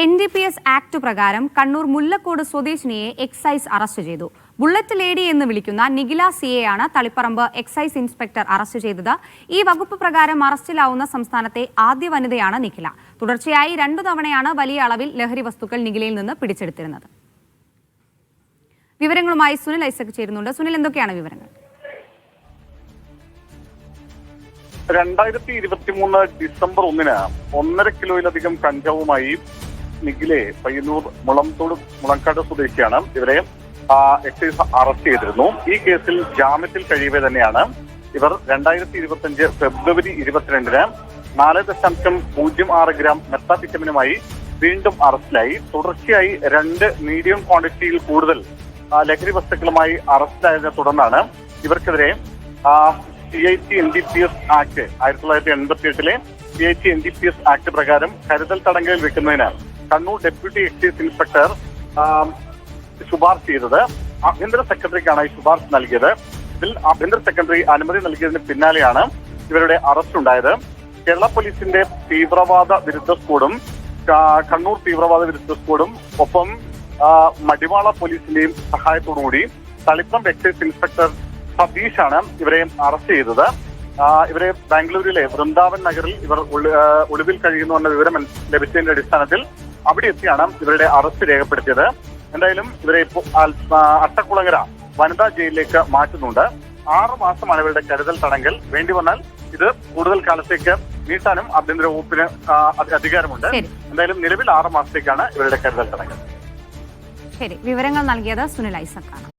N D P S act പ്രകാരം കണ്ണൂർ മുല്ലക്കോട് സ്വദേശിനിയെ excise arrest ചെയ്തു. ബുള്ളറ്റ് ലേഡി എന്ന് വിളിക്കുന്ന നിഖില സിയെയാണ് തളിപ്പറമ്പ് എക്സൈസ് ഇൻസ്പെക്ടർ അറസ്റ്റ് ചെയ്തത്. ഈ വകുപ്പ് പ്രകാരം അറസ്റ്റിലാവുന്ന സംസ്ഥാനത്തെ ആദ്യ വനിതയാണ് നിഖില. തുടർച്ചയായി രണ്ടു തവണയാണ് വലിയ അളവിൽ ലഹരി വസ്തുക്കൾ നിഖിലയിൽ നിന്ന് പിടിച്ചെടുത്തിരുന്നത്. വിവരങ്ങളുമായി സുനിൽ ഐസക് ചേരുന്നുണ്ട്. സുനിൽ എന്തൊക്കെയാണ് വിവരങ്ങൾ? രണ്ടായിരത്തി ഇരുപത്തി മൂന്ന് ഡിസംബർ ഒന്നിന് ഒന്നര കിലോയിലധികം കഞ്ചാവുമായി നിഖിലെ പയ്യന്നൂർ മുളംതോട് മുളങ്കാട് സ്വദേശിയാണ്. ഇവരെ എക്സൈസ് അറസ്റ്റ് ചെയ്തിരുന്നു. ഈ കേസിൽ ജാമ്യത്തിൽ കഴിയവേ തന്നെയാണ്. ഇവർ രണ്ടായിരത്തി ഇരുപത്തി അഞ്ച് ഫെബ്രുവരി ഇരുപത്തിരണ്ടിന് നാല് ദശാംശം പൂജ്യം ആറ് ഗ്രാം മെത്താപിറ്റമിനുമായി വീണ്ടും അറസ്റ്റിലായി. തുടർച്ചയായി രണ്ട് മീഡിയം ക്വാണ്ടിറ്റിയിൽ കൂടുതൽ ലഹരി വസ്തുക്കളുമായി അറസ്റ്റിലായതിനെ തുടർന്നാണ് ഇവർക്കെതിരെ C I T N D P S act ആയിരത്തി തൊള്ളായിരത്തി എൺപത്തി എട്ടിലെ C I T N D P S act പ്രകാരം കരുതൽ തടങ്കലിൽ വെക്കുന്നതിന് കണ്ണൂർ ഡെപ്യൂട്ടി എക്സൈസ് ഇൻസ്പെക്ടർ ശുപാർശ ചെയ്തത്. ആഭ്യന്തര സെക്രട്ടറിക്കാണ് ഈ ശുപാർശ നൽകിയത്. ഇതിൽ ആഭ്യന്തര സെക്രട്ടറി അനുമതി നൽകിയതിന് പിന്നാലെയാണ് ഇവരുടെ അറസ്റ്റ് ഉണ്ടായത്. കേരള പോലീസിന്റെ തീവ്രവാദ വിരുദ്ധ സ്ക്വാഡും കണ്ണൂർ തീവ്രവാദ വിരുദ്ധ സ്ക്വാഡും ഒപ്പം മടിവാള പോലീസിന്റെയും സഹായത്തോടുകൂടി തളിപ്പറമ്പ് എക്സൈസ് ഇൻസ്പെക്ടർ സതീഷാണ് ഇവരെ അറസ്റ്റ് ചെയ്തത്. ഇവരെ ബാംഗ്ലൂരിലെ വൃന്ദാവൻ നഗറിൽ ഇവർ ഒളി- ഒളിവിൽ കഴിയുന്നു എന്ന വിവരം ലഭിച്ചതിന്റെ അടിസ്ഥാനത്തിൽ അവിടെ എത്തിയാണ് ഇവരുടെ അറസ്റ്റ് രേഖപ്പെടുത്തിയത്. എന്തായാലും ഇവരെ ഇപ്പോൾ ആൽ- അട്ടക്കുളങ്ങര വനിതാ ജയിലിലേക്ക് മാറ്റുന്നുണ്ട്. ആറു മാസമാണ് ഇവരുടെ കരുതൽ തടങ്കൽ വേണ്ടി വന്നാൽ ഇത് കൂടുതൽ കാലത്തേക്ക് നീട്ടാനും ആഭ്യന്തര വകുപ്പിന് അധികാരമുണ്ട്. എന്തായാലും നിലവിൽ ആറു മാസത്തേക്കാണ് ഇവരുടെ കരുതൽ തടങ്കൽ. ശരി. വിവരങ്ങൾ നൽകിയത് സുനിൽ ഐസക് ആണ്